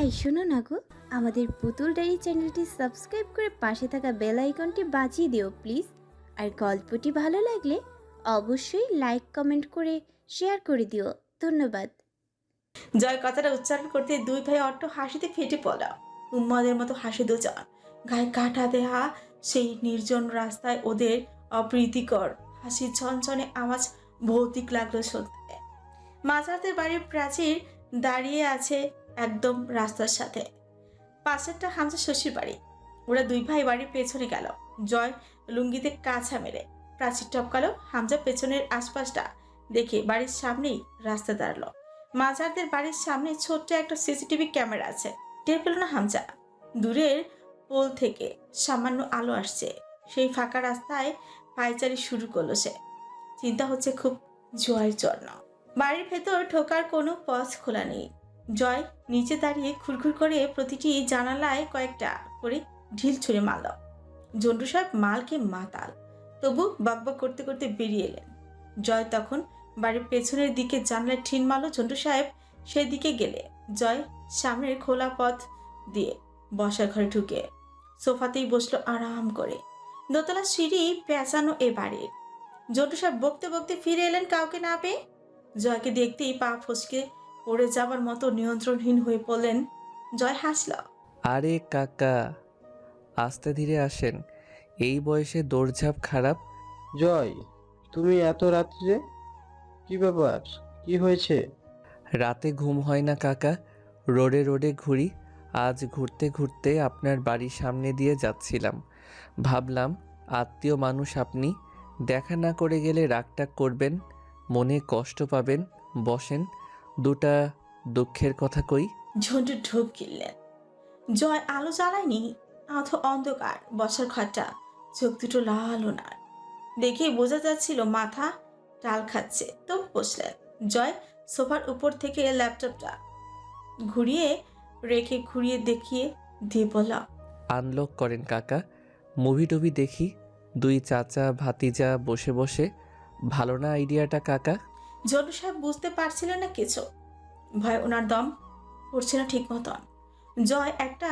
এই, শোনো না গো। আমাদের পুতুল ডায়েরি চ্যানেলটি সাবস্ক্রাইব করে পাশে থাকা বেল আইকনটি বাজিয়ে দিও, প্লিজ। আর গল্পটি ভালো লাগলে অবশ্যই লাইক, কমেন্ট করে শেয়ার করে দিও। ধন্যবাদ। জয় কথাটা উচ্চারণ করতে দুই ভাই অট্ট হাসিতে ফেটে পড়া। উম্মাদের মতো হাসি দুজন গায়ে কাটা দেহা সেই নির্জন রাস্তায় ওদের অপ্রীতিকর হাসির ছনছনে আওয়াজ ভৌতিক লাগল শুনতে মাঝরাতের বাড়ির প্রাচীর দাঁড়িয়ে আছে একদম রাস্তার সাথে। পাশেরটা হামজা শশীর বাড়ি। ওরা দুই ভাই বাড়ির পেছনে গেল। জয় লুঙ্গিতে কাছা মেরে প্রাচীর টপকালো হামজা পেছনের আশপাশটা দেখে বাড়ির সামনেই রাস্তা দাঁড়াল। মাঝারদের বাড়ির সামনে ছোট্ট একটা সিসিটিভি ক্যামেরা আছে। টের পেল না হামজা? দূরের পোল থেকে সামান্য আলো আসছে। সেই ফাঁকা রাস্তায় পায়চারি শুরু করল সে। চিন্তা হচ্ছে খুব জয়ের জন্য। বাড়ির ভেতর ঢোকার কোনো পথ খোলা নেই। জয় নিচে দাঁড়িয়ে খুরখুর করে প্রতিটি জানালায় কয়েকটা করে ঢিল ছুঁড়ে মারল। জন্টু সাহেব মালকে মাতাল, তবু বকবক করতে করতে বেরিয়ে এলেন। জয় তখন বাড়ির পেছনের দিকে জানলায় ঠিন মারল। ঝন্টু সাহেব সেই দিকে গেলে, জয় সামনের খোলা পথ দিয়ে বসার ঘরে ঢুকে সোফাতেই বসল আরাম করে। দোতলা সিঁড়ি পেঁচানো এ বাড়ির। জন্টু সাহেব বকতে বকতে ফিরে এলেন কাউকে না পেয়ে। জয়কে দেখতেই পা ফসকে পড়ে যাবার মতো নিয়ন্ত্রণহীন হয়ে পড়লেন। জয় হাসল। আরে কাকা আস্তে ধীরে আসেন। এই বয়সে দৌড়ঝাঁপ খারাপ? জয় তুমি এত রাত্রে কি ব্যাপার? কি হয়েছে? রাতে ঘুম হয় না কাকা। রোডে রোডে ঘুরি। আজ ঘুরতে ঘুরতে আপনার বাড়ির সামনে দিয়ে যাচ্ছিলাম। ভাবলাম আত্মীয় মানুষ আপনি দেখা না করে গেলে রাগটাগ করবেন। মনে কষ্ট পাবেন বসেন। দুটা দুঃখের কথা কই। ঝন্টু ঢোক গিললেন। জয় আলো জ্বালায়নি আধ অন্ধকার বসার ঘরটা। চোখ দুটো লাল ওনার। দেখে বোঝা যাচ্ছিল মাথা টাল খাচ্ছে। তো বসলেন। জয় সোফার উপর থেকে ল্যাপটপটা ঘুরিয়ে রেখে ঘুরিয়ে দেখিয়ে দিয়ে বলল আনলক করেন কাকা। মুভি টুভি দেখি। দুই চাচা ভাতিজা বসে বসে ভালো না আইডিয়াটা, কাকা? জন্টু সাহেব বুঝতে পারছিলেন না কিছু। ভয় ওনার দম পড়ছে না ঠিক মতন। জয় একটা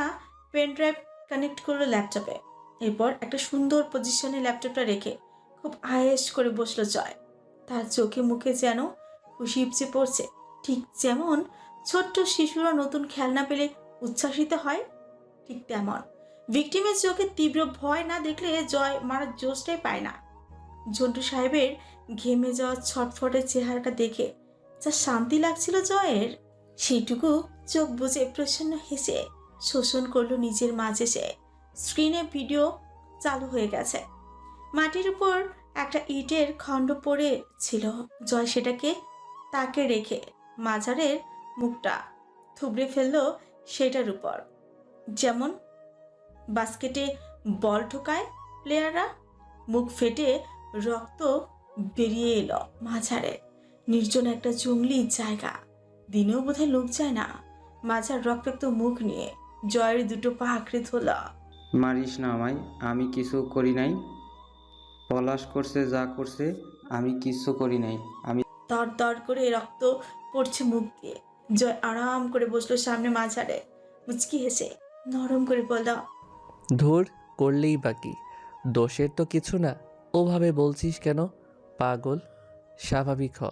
পেন ড্রাইভ কানেক্ট করল ল্যাপটপে। এরপর একটা সুন্দর পজিশনে ল্যাপটপটা রেখে খুব আয়েস করে বসল জয়। তার চোখে মুখে যেন খুশি উপচে পড়ছে। ঠিক যেমন ছোট্ট শিশুরা নতুন খেলনা পেলে উচ্ছ্বাসিত হয়, ঠিক তেমন। ভিকটিমের চোখে তীব্র ভয় না দেখলে জয় মারার জোশটাই পায় না। ঝন্টু সাহেবের ঘেমে যাওয়া ছটফটের চেহারাটা দেখে যা শান্তি লাগছিল জয়ের। সেইটুকু চোখ বুজে প্রসন্ন হেসে শোষণ করল নিজের মাঝে সে। স্ক্রিনে ভিডিও চালু হয়ে গেছে। মাটির উপর একটা ইটের খণ্ড পড়ে ছিল। জয় সেটাকে তাকে রেখে মাঝারের মুখটা থুবড়ে ফেলল সেটার উপর। যেমন বাস্কেটে বল ঢোকায় প্লেয়াররা মুখ ফেটে রক্ত বেরিয়ে এলো মাঝারে। নির্জন একটা জঙ্গলি জায়গা। দিনেও বোধহয় লোক যায় না। মাঝার রক্তাক্ত মুখ নিয়ে জয়ের দুটো পা আঁকড়ে ধরল। মারিস না আমায় আমি কিছু করি নাই। পলাশ করছে যা করছে আমি কিছু করি নাই। আমি তর তর করে রক্ত পড়ছে মুখ দিয়ে। জয় আরাম করে বসল সামনে মাঝারে। মুচকি হেসে নরম করে বলল ধুর করলেই বাকি দোষের তো কিছু না। ওভাবে বলছিস কেন? পাগল। স্বাভাবিক হ।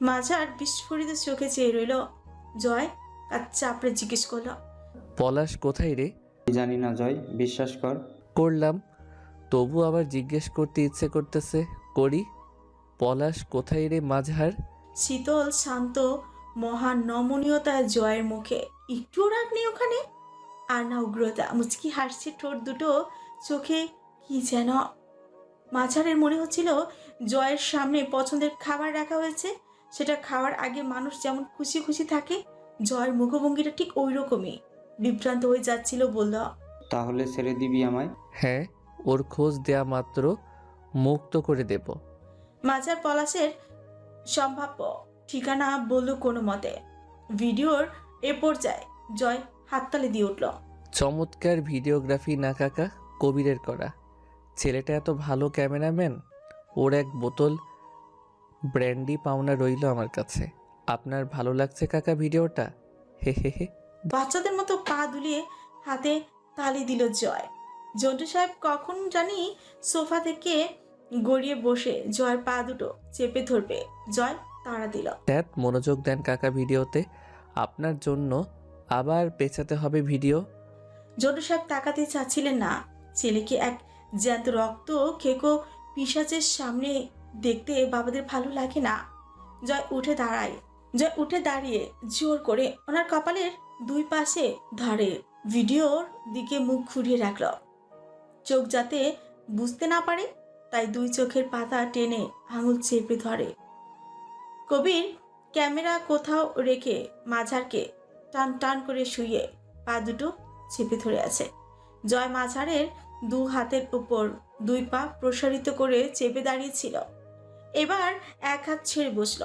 মাঝার বিস্ফোরিত চোখে চেয়ে রইল জয় কাজ চাপড়ে জিজ্ঞেস করল পলাশ কোথায় রে? জানি না জয় বিশ্বাস কর। করলাম। তবু আবার জিজ্ঞেস করতে ইচ্ছে করতেছে করি। পলাশ কোথায় রে মাঝহার শীতল শান্ত মহান নমনীয়তা জয়ের মুখে একটু রাগ নেই ওখানে? আর না উগ্রতা মুচকি হাসছে ঠোঁট দুটো চোখে কি যেন মাঝারের মনে হচ্ছিল জয়ের সামনে পছন্দের খাবার রাখা হয়েছে। সেটা খাওয়ার আগে মানুষ যেমন খুশি খুশি থাকে জয়ের মুখভঙ্গিটা ঠিক ওই রকমই বিভ্রান্ত হয়ে যাচ্ছিল বলল তাহলে ছেড়ে দিবি আমায়? হ্যাঁ ওর খোঁজ দেয়া মাত্র মুক্ত করে দেব। মাজার পলাশের সম্ভাব্য ঠিকানা বলল কোনো মতে। ভিডিওর এ পর্যায়ে জয় হাততালি দিয়ে উঠল। চমৎকার ভিডিওগ্রাফি না কাকা কবিরের করা। ছেলেটা এত ভালো ক্যামেরাম্যান? ওর এক বোতল ব্র্যান্ডি পাওনা রইল আমার কাছে। আপনার ভালো লাগছে কাকা ভিডিওটা? হে হে হে। বাচ্চাদের মতো পা দুলিয়ে হাতে তালি দিল জয়। জন্টু সাহেব কখন জানি সোফা থেকে গড়িয়ে বসে জয়ের পা দুটো চেপে ধরবে। জয় তাড়া দিল। ধ্যাত মনোযোগ দেন কাকা ভিডিওতে। আপনার জন্য আবার পেঁচাতে হবে ভিডিও। জন্টু সাহেব তাকাতে চাচ্ছিলেন না। ছেলেকে এক জ্যান্ত রক্ত খেকো পিসাচের সামনে দেখতে বাবাদের ভালো লাগে না। জয় উঠে দাঁড়ায়। জয় উঠে দাঁড়িয়ে জোর করে ওনার কপালের দুই পাশে ধরে। ভিডিওর দিকে মুখ ঘুরিয়ে রাখল। চোখ যাতে বুঝতে না পারে, তাই দুই চোখের পাতা টেনে আঙুল চেপে ধরে। কবির ক্যামেরা কোথাও রেখে মাঝারকে টান টান করে শুয়ে পা দুটো চেপে ধরে আছে। জয় মাঝারের দু হাতের উপর দুই পা প্রসারিত করে চেপে দাঁড়িয়েছিল। এবার এক হাত ছেড়ে বসল।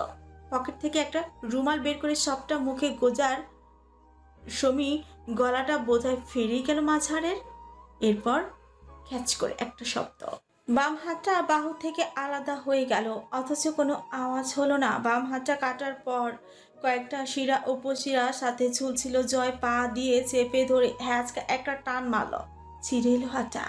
পকেট থেকে একটা রুমাল বের করে সবটা মুখে গোজার সমী গলাটা বোধহয় ফিরেই গেল মাঝারের। এরপর ক্যাচ করে একটা শব্দ। বাম হাতটা বাহু থেকে আলাদা হয়ে গেল, অথচ কোনো আওয়াজ হলো না। বাম হাতটা কাটার পর কয়েকটা শিরা, উপশিরা, সাথে ঝুলছিল জয় পা দিয়ে চেপে ধরে, হ্যাচকা একটা টান মারল। ছিঁড়ে এলো হাতটা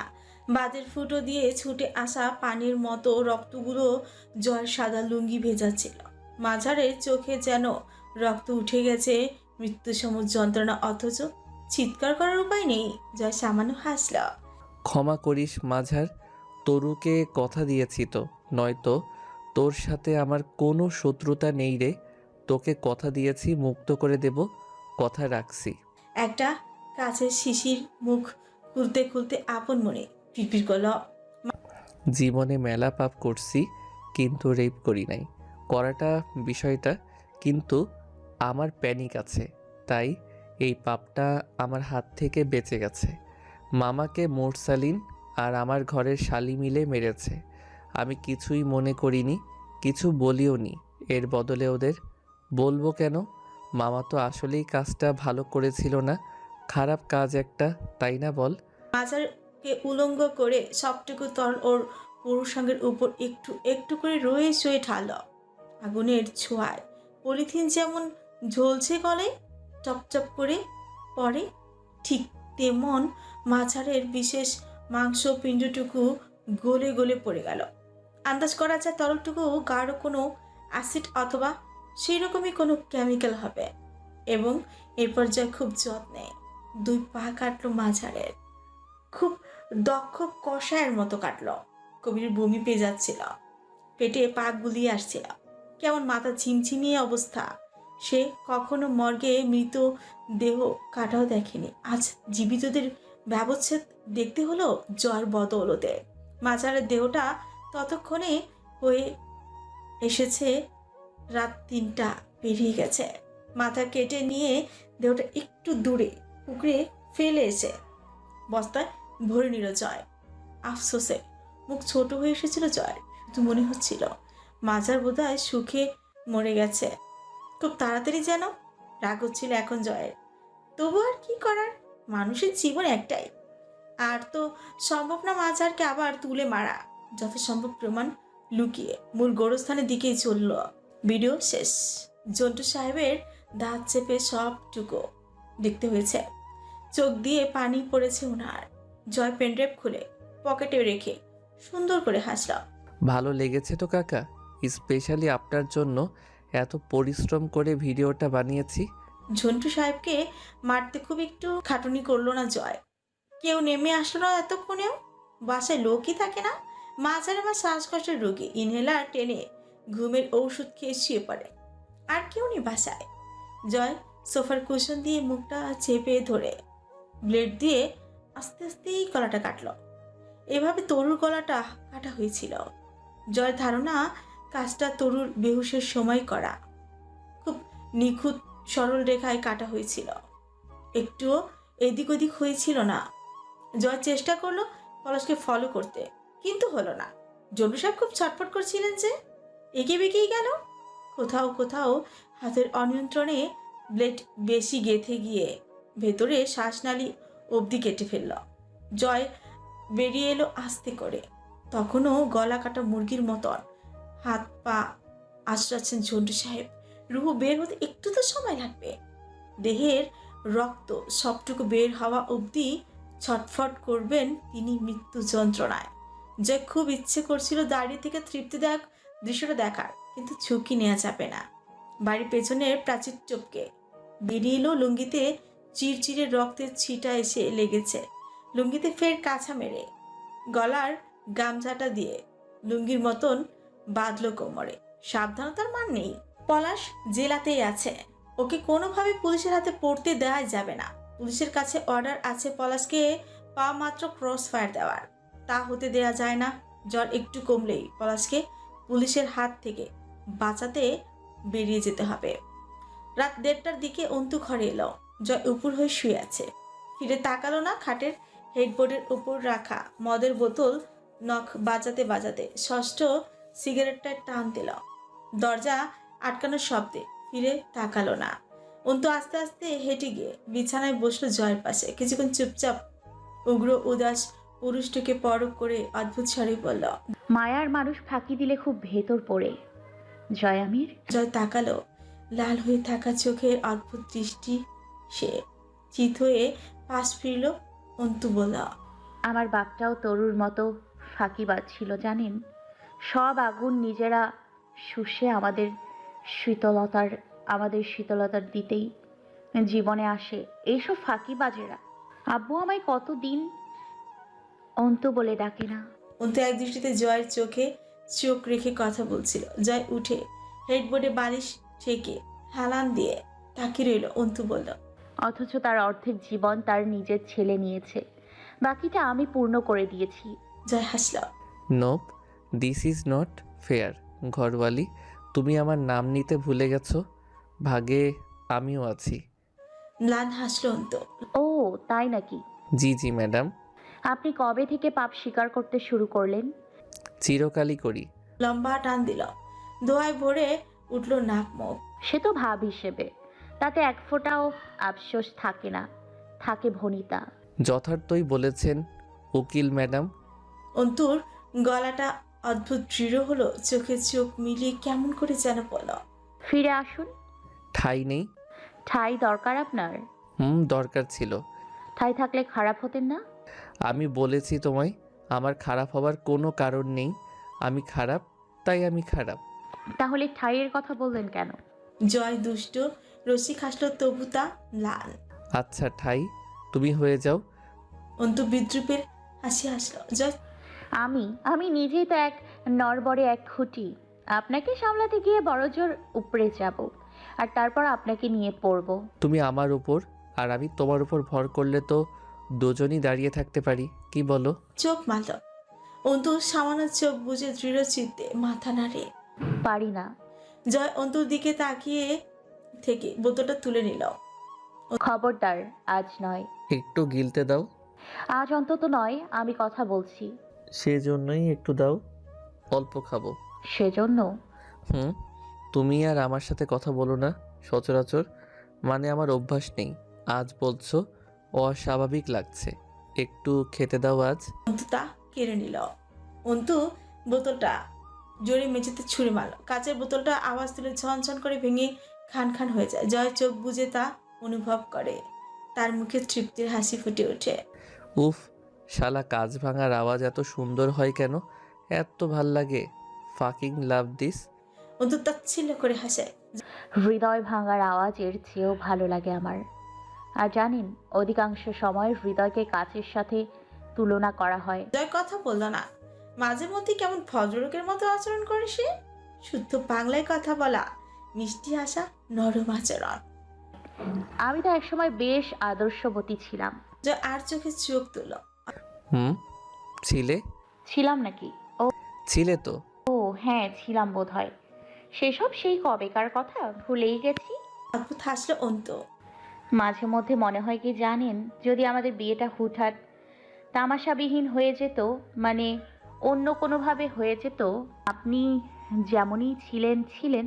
বাদের ফুটো দিয়ে ছুটে আসা পানির মতো রক্তগুলো জয়ের সাদা লুঙ্গি ভেজাচ্ছিল মাঝারের চোখে যেন রক্ত উঠে গেছে মৃত্যু মৃত্যুসম যন্ত্রণা অথচ চিৎকার করার উপায় নেই জয় সামান্য হাসল। ক্ষমা করিস মাঝার তরুকে কথা দিয়েছি তো নয়তো তোর সাথে আমার কোনো শত্রুতা নেই রে। তোকে কথা দিয়েছি মুক্ত করে দেব কথা রাখছি। একটা কাছের শিশির মুখ খুলতে খুলতে আপন মনে পিপির করল জীবনে মেলা পাপ করছি, কিন্তু রেপ করি নাই। করাটা বিষয়টা, কিন্তু আমার প্যানিক আছে, তাই এই পাপটা আমার হাত থেকে বেঁচে গেছে। মামাকে মোরসালিন আর আমার ঘরের শালি মিলে মেরেছে। আমি কিছুই মনে করিনি, কিছু বলিও নি, এর বদলে ওদের। বলব কেন? মামা তো আসলেই কাজটা ভালো করেছিল না খারাপ কাজ একটা, তাই না বল? মাজারকে উলঙ্গ করে সবটুকু তরল ওর পুরুষাঙ্গের উপর একটু একটু করে রয়ে শুয়ে ঠাল। আগুনের ছোঁয়ায় পলিথিন যেমন ঝলছে গলে চপচপ করে পড়ে, ঠিক তেমন মাছারের বিশেষ মাংস পিণ্ডটুকু গলে গলে পড়ে গেল। আন্দাজ করা যায় তরলটুকু গাঢ় কোনো অ্যাসিড অথবা সেই রকমই কোনো কেমিক্যাল হবে এবং এরপর যায় খুব যত্নে। দুই পা কাটলো মাঝারের খুব দক্ষ কষায়ের মতো কাটলো। কবির বমি পেয়ে যাচ্ছিল। পেটে পা গুলিয়ে আসছিল। কেমন মাথা ঝিমঝিমিয়ে অবস্থা। সে কখনো মর্গে মৃত দেহ কাটাও দেখেনি। আজ জীবিতদের ব্যবচ্ছেদ দেখতে হলো জয়ের বদৌলতে মাঝারের দেহটা ততক্ষণে হয়ে এসেছে। রাত তিনটা পেরিয়ে গেছে। মাথা কেটে নিয়ে দেহটা একটু দূরে পুকুরে ফেলে এসে বস্তায় ভরে নিল জয়। আফসোসে মুখ ছোট হয়ে এসেছিল জয়, শুধু মনে হচ্ছিল, মাজার বোধহয় সুখে মরে গেছে। খুব তাড়াতাড়ি যেন রাগ হচ্ছিল এখন জয়ের। তবু আর কি করার? মানুষের জীবন একটাই। আর তো সম্ভব না মাঝারকে আবার তুলে মারা। যথাসম্ভব প্রমাণ লুকিয়ে মূল গোরস্থানের দিকেই চলল। ভিডিও শেষ। জন্টু সাহেবের দাঁত চেপে সবটুকু দেখতে হয়েছে। চোখ দিয়ে পানি পড়েছে ওনার জয় পেনড্রাইভ খুলে পকেটে রেখে সুন্দর করে হাসল। ভালো লেগেছে তো কাকা স্পেশালি আপনার জন্য এত পরিশ্রম করে ভিডিওটা বানিয়েছি। ঝন্টু সাহেবকে মারতে খুব একটু খাটুনি করল না জয়। কেউ নেমে আসলো না এতক্ষণেও? বাসায় লোকই থাকে না? মাঝারে মা শ্বাসকষ্টের রোগী ইনহেলার টেনে ঘুমের ঔষধ খেয়ে শুয়ে পড়ে। আর কেউ নেই বাসায়। জয় সোফার কুশন দিয়ে মুখটা চেপে ধরে ব্লেড দিয়ে আস্তে আস্তেই গলাটা কাটলো। এভাবে তরুর গলাটা কাটা হয়েছিল। জয়ের ধারণা, কাজটা তরুর বেহুশের সময় করা। খুব নিখুঁত, সরল রেখায় কাটা হয়েছিল। একটুও এদিক ওদিক হয়েছিল না। জয় চেষ্টা করল পলাশকে ফলো করতে, কিন্তু হলো না। জন্টু সাহেব খুব ছটফট করছিলেন যে এঁকে বেঁকেই গেল। কোথাও কোথাও হাতের অনিয়ন্ত্রণে ব্লেড বেশি গেথে গিয়ে ভেতরে শ্বাসনালী অবধি কেটে ফেলল। জয় বেরিয়ে এলো আস্তে করে। তখনও গলা কাটা মুরগির মতন। হাত পা আশ্রাচ্ছেন ঝন্টু সাহেব। রুহু বের হতে একটু তো সময় লাগবে। দেহের রক্ত সবটুকু বের হওয়া অবধি ছটফট করবেন তিনি মৃত্যু যন্ত্রণায়। যে খুব ইচ্ছে করছিল দাঁড়িয়ে থেকে তৃপ্তিদায়ক দৃশ্যটা দেখার, কিন্তু ঝুঁকি নেওয়া যাবে না। বাড়ির পেছনের প্রাচীর চোপকে বেরিয়ে এলো লুঙ্গিতে চিরচিরে রক্তের ছিটা এসে লেগেছে। লুঙ্গিতে ফের কাছা মেরে, গলার গামছাটা দিয়ে লুঙ্গির মতন বাঁধলো কোমরে। সাবধানতার মান নেই। পলাশ জেলাতেই আছে। ওকে কোনোভাবে পুলিশের হাতে পড়তে দেওয়া যাবে না। পুলিশের কাছে অর্ডার আছে পলাশকে পা মাত্র ক্রস ফায়ার দেওয়ার। তা হতে দেয়া যায় না। জ্বর একটু কমলেই পলাশকে পুলিশের হাত থেকে বাঁচাতে বেরিয়ে যেতে হবে। রাত দেড়টার দিকে অন্তু ঘরে এলো। জয় উপর হয়ে শুয়ে আছে। ফিরে তাকালো না খাটের হেডবোর্ডের উপর রাখা মদের বোতল নখ বাজাতে বাজাতে ষষ্ঠ সিগারেটটা টান দিল। দরজা আটকানোর শব্দে ফিরে তাকালো না। অন্তু আস্তে আস্তে হেঁটে গিয়ে বিছানায় বসল জয়ের পাশে। কিছুক্ষণ চুপচাপ উগ্র উদাস পুরুষটিকে পরক করে অদ্ভুত স্বরে বলল মায়ার মানুষ ফাঁকি দিলে খুব ভেতর পড়ে। জয় আমির? জয় তাকালো লাল হয়ে থাকা চোখের অদ্ভুত দৃষ্টি সে চিত হয়ে পাশ ফিরল অন্তু বলল আমার বাপটাও তরুর মতো ফাঁকিবাজ ছিল জানেন? সব আগুন নিজেরা শুষে আমাদের শীতলতার আমাদের শীতলতার দিতেই জীবনে আসে। এইসব ফাঁকি ফাঁকিবাজেরা। আব্বু আমায় কতদিন অন্ত বলে ডাকে না। অন্ত এক দৃষ্টিতে জয়ের চোখে চোখ রেখে কথা বলছিল। জয় উঠে হেডবোর্ডে বালিশ ঠেকে হেলান দিয়ে তাকিয়ে রইল অন্তু বলল অথচ তার অর্ধেক জীবন তার নিজের ছেলে নিয়েছে। বাকিটা আমি পূর্ণ করে দিয়েছি। জয় হাসল nope this is not fair Gharwali তুমি আমার নাম নিতে ভুলে গেছো? ভাগে আমিও আছি। ম্লান হাসল অন্তু। ও তাই নাকি? জি জি ম্যাডাম। আপনি কবে থেকে পাপ স্বীকার করতে শুরু করলেন? চিরকালই করি। লম্বা টান দিল। দোয়ায় ভরে উঠল নাক মুখ। সে তো ভাব হিসেবে। তাতে এক ফোঁটাও আফসোস থাকে না থাকে ভনিতা। যথার্থই বলেছেন উকিল ম্যাডাম। অন্তুর গলাটা অদ্ভুত দৃঢ় হলো চোখে চোখ মিলিয়ে কেমন করে যেন বলল। ফিরে আসুন। ঠাই নেই। ঠাই দরকার আপনার? হুম দরকার ছিল। ঠাই থাকলে খারাপ হতেন না? আমি বলেছি তোমায় আমার খারাপ হওয়ার কোনো কারণ নেই। আমি খারাপ তাই আমি খারাপ। তাহলে ঠাইয়ের কথা বললেন কেন? জয় দুষ্ট রসিক হাসল তবু তা লাল। আচ্ছা ঠাই তুমি হয়ে যাও। অন্তু বিদ্রুপের হাসি হাসলো জয়। আমি আমি নিজেই তো এক নরবরে এক খুঁটি। আপনাকে সামলাতে গিয়ে বড় জোর উপরে যাব আর তারপর আপনাকে নিয়ে পড়ব। তুমি আমার উপর আর আমি তোমার উপর ভর করলে তো দুজনই দাঁড়িয়ে থাকতে পারি কি বলো? চোখ মারল। অন্তু সামান্য চোখ বুঝে দৃঢ় চিত্তে মাথা নাড়ে। পারি না। জয় অন্তুর দিকে তাকিয়ে থেকে বোতলটা তুলে নিল খবরদার আজ নয়। একটু গিলতে দাও। আজ অন্তত নয় আমি কথা বলছি। সেজন্যই একটু দাও অল্প খাব। সেজন্য? হুম তুমি আর আমার সাথে কথা বলো না সচরাচর। মানে আমার অভ্যাস নেই। আজ বলছো অস্বাভাবিক লাগছে। একটু খেতে দাও আজ। অন্তু তা কেড়ে নিল অন্তু বোতলটা জোরে মেঝেতে ছুঁড়ে মারল। কাচের বোতলটা আওয়াজ তুলে ঝনঝন করে ভেঙে খান খান হয়ে যায়। জয় চোখ বুঝে তা অনুভব করে। তার মুখে তৃপ্তির হাসি ফুটে ওঠে। উফ শালা কাজ ভাঙার আওয়াজ এত সুন্দর হয় কেন? এত ভালো লাগে। ফাকিং লাভ দিস অন্তু তাচ্ছিল্য করে হাসে হৃদয় ভাঙার আওয়াজের চেয়েও ভালো লাগে আমার। আর জানেন অধিকাংশ সময় হৃদয়কে কাচের সাথে তুলনা করা হয়। জয় কথা বলল না। মাঝে মধ্যে কেমন ভদ্রলোকের মতো আচরণ করে সে? শুদ্ধ বাংলায় কথা বলা। মিষ্টি আসা নরম আচরণ। আমি তো একসময় বেশ আদর্শবতী ছিলাম। জয় আর চোখে চোখ তুলো। হুম? ছিলে? ছিলাম নাকি? ও ছিলে তো। ও হ্যাঁ ছিলাম বোধ হয় সেসব সেই কবেকার কথা ভুলেই গেছি। অদ্ভুত হাসলো অন্ত। মাঝে মধ্যে মনে হয় কি জানেন যদি আমাদের বিয়েটা হুটহাট তামাশাবিহীন হয়ে যেত মানে অন্য কোনোভাবে হয়ে যেত আপনি যেমনই ছিলেন ছিলেন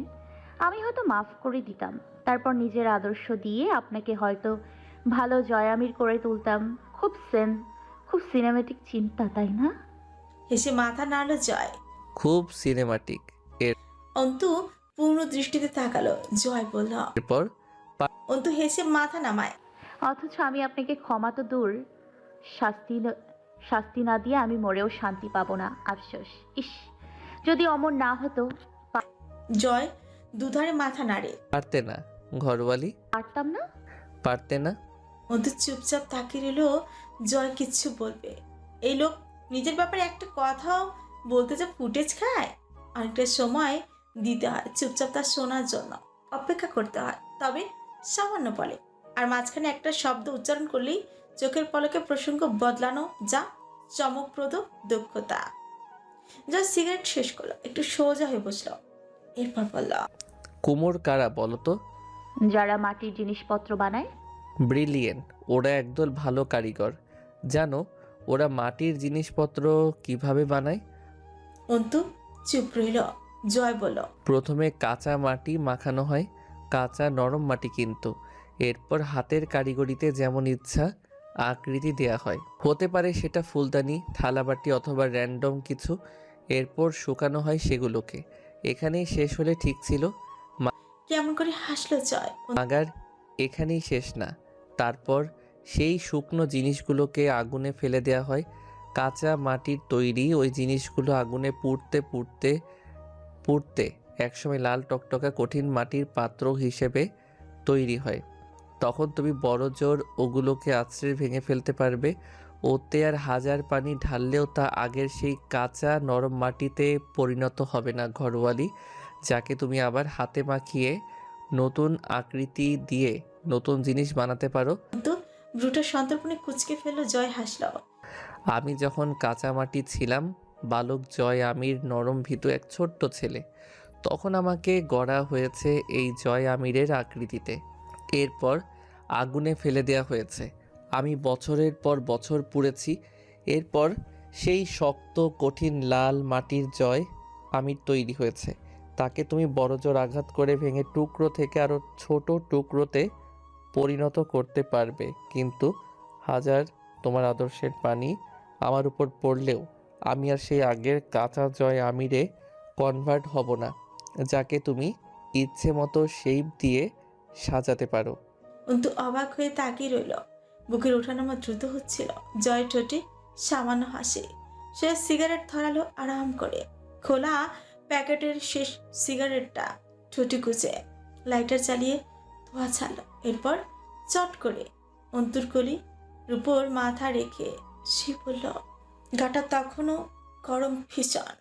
আমি হয়তো মাফ করে দিতাম। তারপর নিজের আদর্শ দিয়ে আপনাকে হয়তো ভালো জয়ামির করে তুলতাম। খুব সেন খুব সিনেমেটিক চিন্তা তাই না? হেসে মাথা নাড়লো জয়। খুব সিনেমাটিক অন্তু পূর্ণ দৃষ্টিতে তাকালো। জয় বলল এরপর অন্তু হেসে মাথা নামায়। অথচ আমি আপনাকে ক্ষমা তো দূর। শাস্তি ন- শাস্তি না দিয়ে আমি মরেও শান্তি পাবো না। আফসোস। ইস যদি অমর না হতো জয় দুধারে মাথা নাড়ে। পারতে না ঘরওয়ালি? পারতাম না? পারতে না? অন্তু চুপচাপ তাকিয়ে রইল জয় কিচ্ছু বলবে। এই লোক নিজের ব্যাপারে একটা কথাও বলতে যে ফুটেজ খায়? অনেকটা সময় দিতে হয় চুপচাপ তার শোনার জন্য। অপেক্ষা করতে হয় তবে সামান্য বলে। আর মাঝখানে একটা শব্দ উচ্চারণ করলেই চোখের পলকে প্রসঙ্গ বদলানো যা চমকপ্রদ দক্ষতা। যা সিগারেট শেষ করল একটু সোজা হয়ে বসল। এরপর বলল কুমোর কারা বলো তো? যারা মাটির জিনিসপত্র বানায়। ব্রিলিয়েন্ট ওরা একদল ভালো কারিগর। জানো ওরা মাটির জিনিসপত্র কীভাবে বানায়? অন্তু চুপ রইল জয় বলল প্রথমে কাঁচা মাটি মাখানো হয় কাঁচা নরম মাটি কিন্তু। এরপর হাতের কারিগরিতে যেমন ইচ্ছা আকৃতি দেয়া হয়। হতে পারে সেটা ফুলদানি থালাবাটি অথবা র্যান্ডম কিছু। এরপর শুকানো হয় সেগুলোকে। এখানেই শেষ হলে ঠিক ছিল। কেমন করে হাসলো জয়। মাগার এখানেই শেষ না। তারপর সেই শুকনো জিনিসগুলোকে আগুনে ফেলে দেওয়া হয়। কাঁচা মাটির তৈরি ওই জিনিসগুলো আগুনে পুড়তে পুড়তে পুড়তে একসময় লাল টকটকা কঠিন মাটির পাত্র হিসেবে তৈরি হয়। তখন তুমি বড় জোর ওগুলোকে আছড়ে ভেঙে ফেলতে পারবে। ওতে আর হাজার পানি ঢাললেও তা আগের সেই কাঁচা নরম মাটিতে পরিণত হবে না ঘরোয়ালি। যাকে তুমি আবার হাতে মাখিয়ে নতুন আকৃতি দিয়ে নতুন জিনিস বানাতে পারো। কিন্তু সন্তর্পণে কুচকে ফেলল জয় হাসলো আমি যখন কাঁচা মাটি ছিলাম বালক জয় আমির নরম ভীতু এক ছোট্ট ছেলে। তখন আমাকে গড়া হয়েছে এই জয় আমিরের আকৃতিতে। এরপর আগুনে ফেলে দেওয়া হয়েছে। আমি বছরের পর বছর পুড়েছি, এরপর সেই শক্ত, কঠিন লাল মাটির জয় আমির তৈরি হয়েছে। তাকে তুমি বড়জোর আঘাত করে ভেঙে টুকরো থেকে আরও ছোট টুকরোতে পরিণত করতে পারবে। কিন্তু হাজার তোমার আদর্শের পানি আমার উপর পড়লেও আমি আর সেই আগের কাঁচা জয় আমিরে কনভার্ট হব না, যাকে তুমি ইচ্ছে মতো শেপ দিয়ে সাজাতে পারো। অবাক হয়ে তাকিয়ে রইল। বুকের ওঠানামা দ্রুত হচ্ছিল। জয় ঠোঁটে সামান্য হাসে। সে সিগারেট ধরালো আরাম করে। খোলা প্যাকেটের শেষ সিগারেটটা ঠোঁটে কুচে লাইটার চালিয়ে ধোয়া ছাড়লো। এরপর চট করে অন্তুর কলি উপর মাথা রেখে সে বলল, গাটা তখনও গরম ভীষণ।